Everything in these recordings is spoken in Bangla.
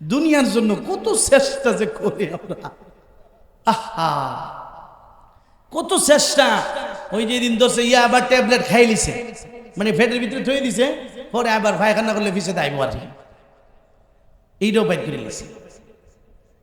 দুনিয়ার জন্য কত চেষ্টা যে করি আমরা। আহা, কত চেষ্টা। ওই যে দিন ধরছে, ইয়া আবার ট্যাবলেট খাই লিছে। মানে ফেটের ভিতরে থয়ে দিছে, পরে আবার পায়খানা করলে পিছিয়ে দাইব আর কি। এইটাও বাইর করে লিছে।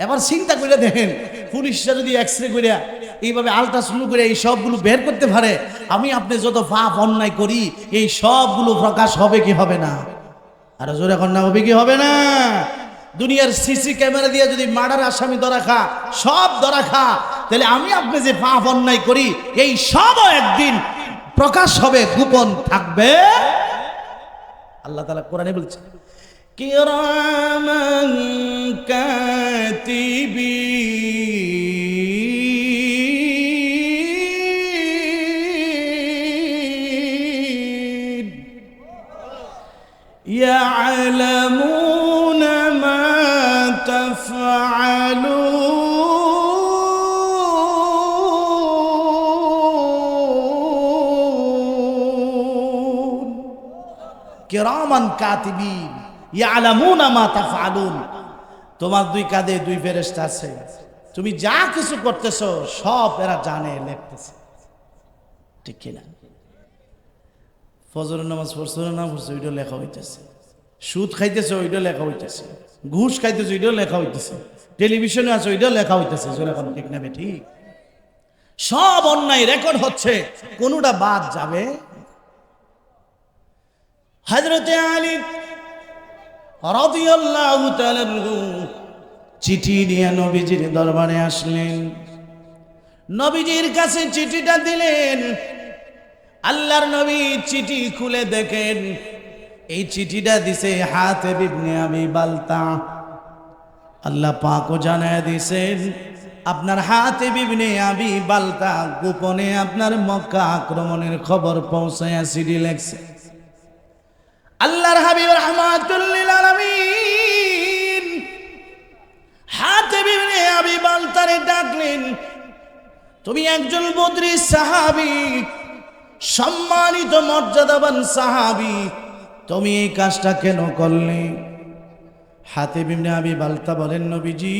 এবার চিন্তা করে দেখেন, পুলিশরা যদি এক্স রে করে এইভাবে আলট্রাসাউন্ড করে এই সবগুলো বের করতে পারে, আমি আপনি যত পাপ অন্যায় করি, এই সবগুলো প্রকাশ হবে কি হবে না? আর জোরে কন্যা হবে কি হবে না? দুনিয়ার সিসি ক্যামেরা দিয়ে যদি মার্ডার আসামি ধরা খা সব ধরা খা তাহলে আমি আপনি যে পাপ অন্যায় করি এই সবও একদিন প্রকাশ হবে গোপন থাকবে আল্লাহ তালা কোরআনে বলছে কিরামান কাতিবিন يعلمون ما تفعلون কিরামান কাতিবিন ইয়ালামুনা মা তাফআলুন তোমার দুই কাঁধে দুই ফেরেশতা আছে তুমি যা কিছু করতেছো সব এরা জানে লিখতেছে ঠিক কিনা ফজরের নামাজ পড়ছো না না পড়ছো ওইটা লেখা হইতেছে সুদ খাইতেছে ওইটা লেখা হইতেছে ঘুষ খাইতেছে ওইটাও লেখা হইতেছে টেলিভিশনে আছে ওইটাও লেখা হইতেছে যেরকম ঠিক নেবে ঠিক? সব অন্যায় রেকর্ড হচ্ছে, কোনোটা বাদ যাবে? হজরতে আলী রাদিয়াল্লাহু তাআলা চিঠি নিয়ে নবীজির দরবারে আসলেন। নবীজির কাছে চিঠিটা দিলেন। আল্লাহর নবী চিঠি খুলে দেখেন। এই চিঠিটা দিছে হাতে বিবনে আমি বালতা। আল্লাহ পাকও জানায় দিছেন আপনার হাতে বিবনে আবি বালতা, গোপনে আপনার মক্কা আক্রমণের খবর পৌঁছায় সিডি লেখছে। আল্লাহর হাবিব রহমাতুল্লিল আলামিন হাতে বিবনে আবি বালতারে ডাকলেন, তুমি একজন বদ্রী সাহাবী, সম্মানিত মর্যাদাবান সাহাবি, তুমি এই কাজটা কেন করলে? হাতে বিমনে আবি বালতা বলেন, নবীজি,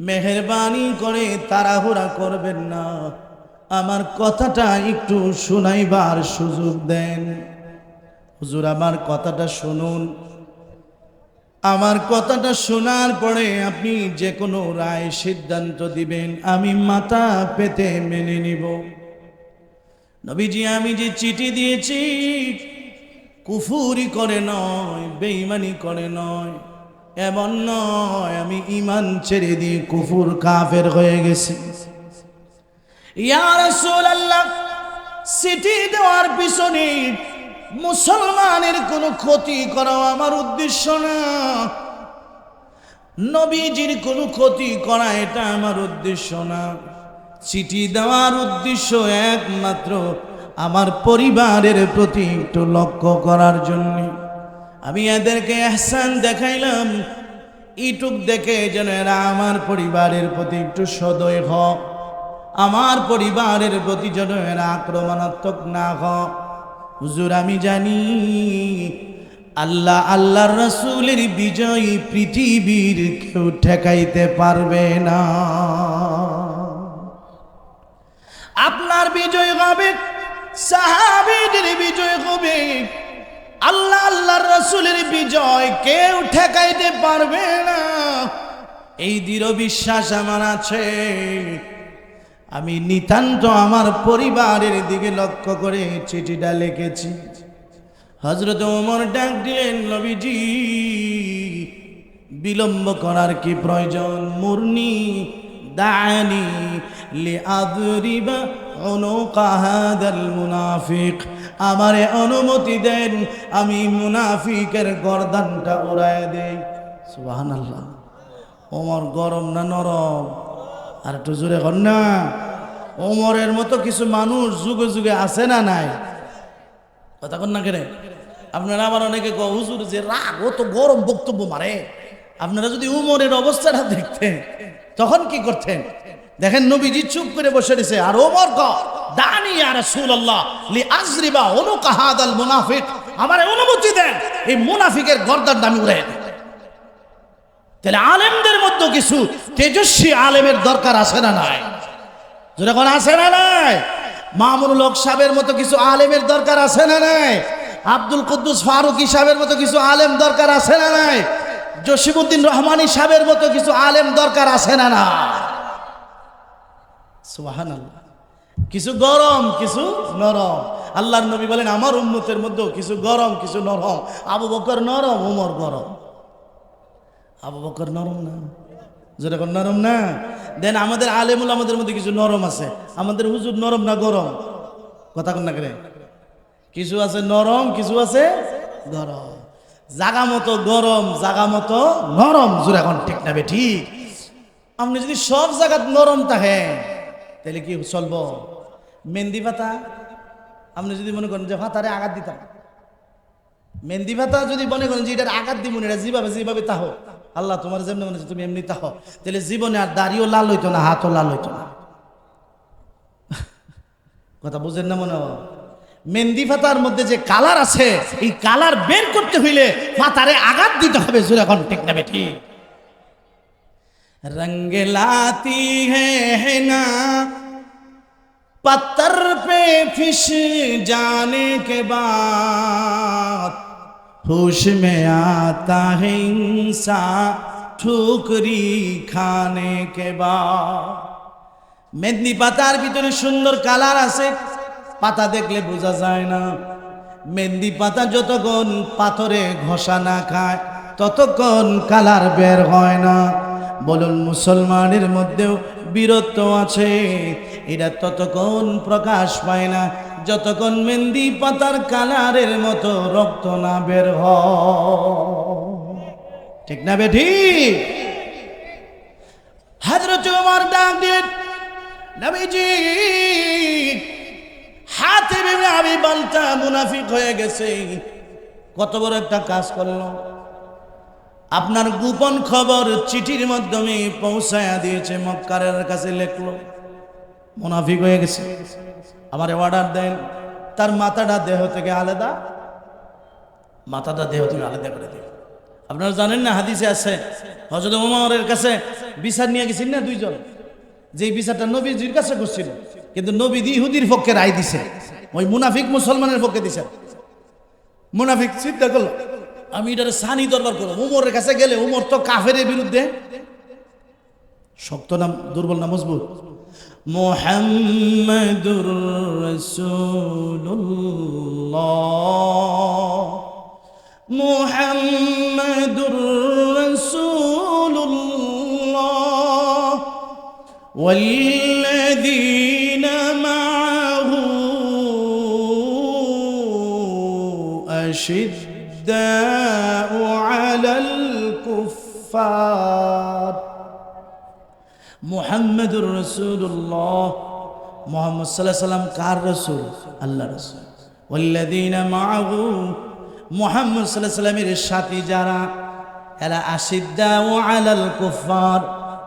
মেহরবানি করে তাড়াহুড়া করবেন না। আমার কথাটা একটু শুনাইবার সুযোগ দেন। হুজুর, আমার কথাটা শুনুন। আমার কথাটা শোনার পরে আপনি যে কোনো রায় সিদ্ধান্ত দিবেন, আমি মাথা পেতে মেনে নিব। নবীজি, আমি যে চিঠি দিয়েছি কুফুরি করে নয়, বেঈমানি করে নয়। এমন নয়, আমি ইমান ছেড়ে দিয়ে কুফুর কাফের হয়ে গেছি। ইয়া রাসূলুল্লাহ চিঠি দেওয়ার পিছনে মুসলমানের কোনো ক্ষতি করা আমার উদ্দেশ্য না। নবীজির কোনো ক্ষতি করা এটা আমার উদ্দেশ্য না। চিঠি দেওয়ার উদ্দেশ্য একমাত্র আমার পরিবারের প্রতি একটু লক্ষ্য করার জন্য। আমি এদেরকে এহসান দেখাইলাম। ইটুক দেখে যেন এরা আমার পরিবারের প্রতি একটু সদয় হোক আমার পরিবারের প্রতি যেন এরা আক্রমণাত্মক না হুজুর, আমি জানি আল্লাহ আল্লাহর রসুলের বিজয়ী পৃথিবীর কেউ ঠেকাইতে পারবে না। আপনার বিজয় হবে সাহাবিদের বিজয় হবে। আল্লাহ, আল্লাহর রসুলের বিজয় কেউ ঠেকাইতে পারবে না। এই দৃঢ় বিশ্বাস আমার আছে। আমি নিতান্ত আমার পরিবারের দিকে লক্ষ্য করে চিঠিটা লিখেছি। হজরত ওমর ডাক দিলেন, নবীজি, বিলম্ব করার কি প্রয়োজন? মুরনি দানি লি আদরিবা আমারে অনুমতি দেন, আমি মুনাফিকের গর্দানটা উড়ায় দেই। সুবহানাল্লাহ। ওমর গরম না নরম? আর একটু জোরে কর না। ওমরের মতো কিছু মানুষ যুগে যুগে আছে না নাই? কথা কন না কেন? আপনারা আবার অনেকে হুজুর, যে রাগ, ও তো গরম বক্তব্য মারে। আপনারা যদি উমরের অবস্থাটা দেখতেন, তখন কি করতেন? দেখেন নবীজি চুপ করে বসে রয়েছে। আর ওমর ক দানি আর রাসূলুল্লাহ লি আজরিবা অনুকাহাদাল মুনাফিক। আমার অনুমতি দেন, এই মুনাফিকের গর্দান আমি উড়াই তাহলে আলেমদের মধ্যে কিছু তেজস্বী আলেমের দরকার আছে না নাই? যখন আছে না নাই? মামুনুল হক সাহেবের মতো কিছু আলেমের দরকার আছে না নাই? আব্দুল কুদ্দুস ফারুক সাহেবের মতো কিছু আলেম দরকার আছে না নাই? জসিমুদ্দিন রহমানি সাহেবের মতো কিছু আলেম দরকার আছে না না সুবাহান আল্লাহ কিছু গরম, কিছু নরম। আল্লাহর নবী বলেন, আমার উম্মতের মধ্যেও কিছু গরম, কিছু নরম। আবু বকর নরম, উমর গরম। আবু বকর নরম না? যেরকম নরম না? দেন আমাদের আলেমুল আমাদের মধ্যে কিছু নরম আছে। আমাদের হুজুর নরম না গরম? কথা কন না কিছু আছে নরম, কিছু আছে গরম। জাগা মতো গরম, জাগা মতো নরম। জোর ঠিক না ঠিক? আপনি যদি সব জায়গা নরম থাকে তাহলে কি চলব? মেহেন্দি পাতা? আপনি যদি মনে করেন যে ভাতারে আঘাত দিতাম। মেহেন্দি ভাতা যদি মনে করেন যে এটার আঘাত দিব এটা যেভাবে যেভাবে তাহ। আল্লাহ তোমার যেমনি মনে হচ্ছে তুমি এমনি তাহ। তাহলে জীবনে আর দাড়িও লাল হইতো না, হাতও লাল হইতো না। কথা বুঝেন না মনে মেহেন্দি ফাতার মধ্যে যে কালার আছে, এই কালার বের করতে হইলে ফাতারে আঘাত দিতে হবে, জোরে এখন ঠিক না ঠিক। रंग लाती है है ना पत्थर पे फिश जाने के बाद होश में आता है इंसान ठुकरी खाने के बाद মেদিনী পাতার ভিতরে সুন্দর কালার আছে পাতা দেখলে বোঝা যায় না মেহেন্দি পাতা যতক্ষণ পাথরে ঘষা না খায় ততক্ষণ কালার বের হয় না বলুন, মুসলমানের মধ্যেও বীরত্ব আছে। এটা ততক্ষণ প্রকাশ পায় না, যতক্ষণ মেহেন্দি পাতার কালারের মতো রক্ত না বের হ ঠিক না বেঠি? হাজরত উমর ডাক হাতে আমি বালটা মুনাফিক হয়ে গেছে। কত বড় একটা কাজ করল। আপনার গোপন খবর চিঠির মাধ্যমে পৌঁছায়া দিয়েছে, মক্কারের কাছে লেখলো। মুনাফিক হয়ে গেছে। আমার অর্ডার দেন। তার মাথাটা দেহ থেকে আলাদা। মাথাটা দেহ থেকে আলাদা করে দিন আপনারা জানেন না, হাদিসে আছে হজরত উমরের কাছে বিচার নিয়ে গেছেন না দুইজন? যে বিচারটা নবীজির কাছে করছিল, কিন্তু নবী ইহুদির পক্ষে রায় দিছে। ওই মুনাফিক মুসলমানের পক্ষে দিছে। মুনাফিক চিন্তা করল। আমি এটার সানি দরবার করবো উমরের কাছে গেলে উমর তো কাফের বিরুদ্ধে শক্ত নাম দুর্বল না মজবুত মোহাম্মদুর রসুল্লাহ মোহাম্মদুর রসুল্লাহ والذين معه أشداء على الكفار محمد رسول الله محمد صلى الله عليه وسلم কার রসুল আল্লাহ রসুল والذين معه মোহাম্মদ সাল্লাহ সাল্লামের সাথী যারা এরা আশিদ্দা ও আলাল কুফার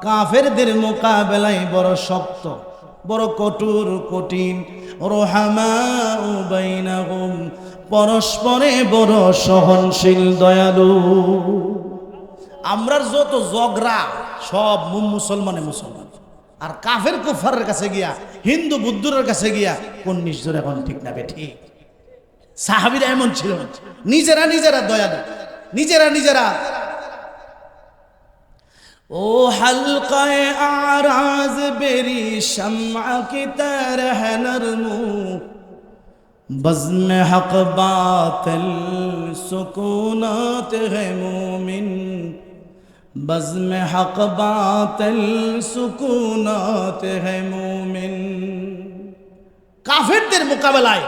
কাফেরদের মোকাবেলায় বড় শক্ত বড় কঠোর কঠিন রোহামা ও বাইনাহুম পরস্পরে বড় সহনশীল দয়ালু। আমরার যত জগরা সব মুসলমানে মুসলমান। আর কাফের কুফারের কাছে গিয়া, হিন্দু বুদ্ধুরের কাছে গিয়া, কোন নিশ্চয় এখন ঠিক না ঠিক? সাহাবিরা এমন ছিল নিজেরা নিজেরা দয়ালু। নিজেরা নিজেরা। ও হালকায় আরাজ বেরি শমা কি তরহ নরমু بزم حق باطل سکونات ہے مومن بزم حق باطل سکونات ہے مومن কাফেরদের মোকাবেলায়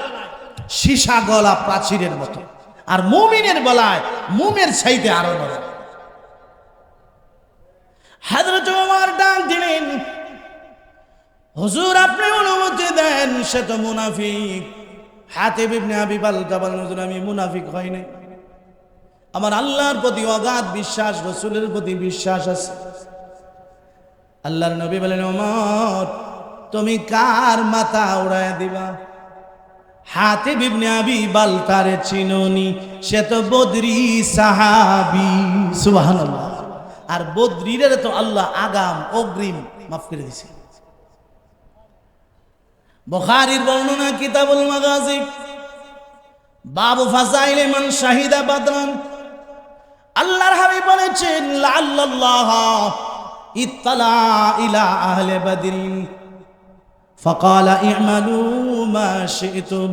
সীসা গলা প্রাচীরের মতো, আর মুমিনের বলায় মুমের চাইতে আরও নয় হাজরত ওমর ডাক দিলেন, হুজুর, আপনি অনুমতি দেন, সে তো মুনাফিক। হাতে বিবনে বালকা বলেন, হুজুর, আমি মুনাফিক হই নাই। আমার আল্লাহর প্রতি অগাধ বিশ্বাস, রসুলের প্রতি বিশ্বাস আছে। আল্লাহর নবী বলেন, ওমর, তুমি কার মাথা উড়ায় দিবা? হাতে বিবনে আবি বালতারে চিননি, সে তো বদরি সাহাবি। সুবহানাল্লাহ। আর বদ্রীরা তো আল্লাহ আগাম, অগ্রিম, মাফ করে দিছে। বখারির বর্ণনা কিতাবুল মাগাজি বাবু ফাজাইলে মান শাহিদা বাদরান আল্লাহর হাবিব বলেছেন লাল্লাল্লাহ ইত্তালা ইলা আহলে বদরিন فقال اعملوا ما شئتم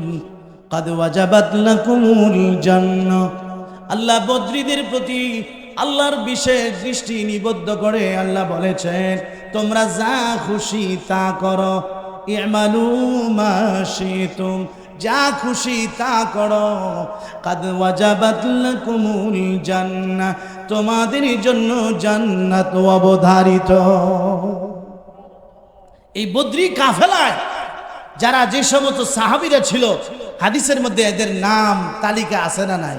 قد وجبت لكم الجنة আল্লাহ বদ্রীদের প্রতি আল্লাহর বিশেষ দৃষ্টি নিবদ্ধ করে আল্লাহ বলেছেন তোমরা যা খুশি তা করো ইমালু মা যা খুশি তা করো। কাদ ওয়াজাবাত লাকুমুল জান্নাহ তোমাদের জন্য জান্নাত অবধারিত। এই বদ্রি কাফেলায়, যারা যে সমস্ত সাহাবিরা ছিল, হাদিসের মধ্যে এদের নাম তালিকা আছে না নাই?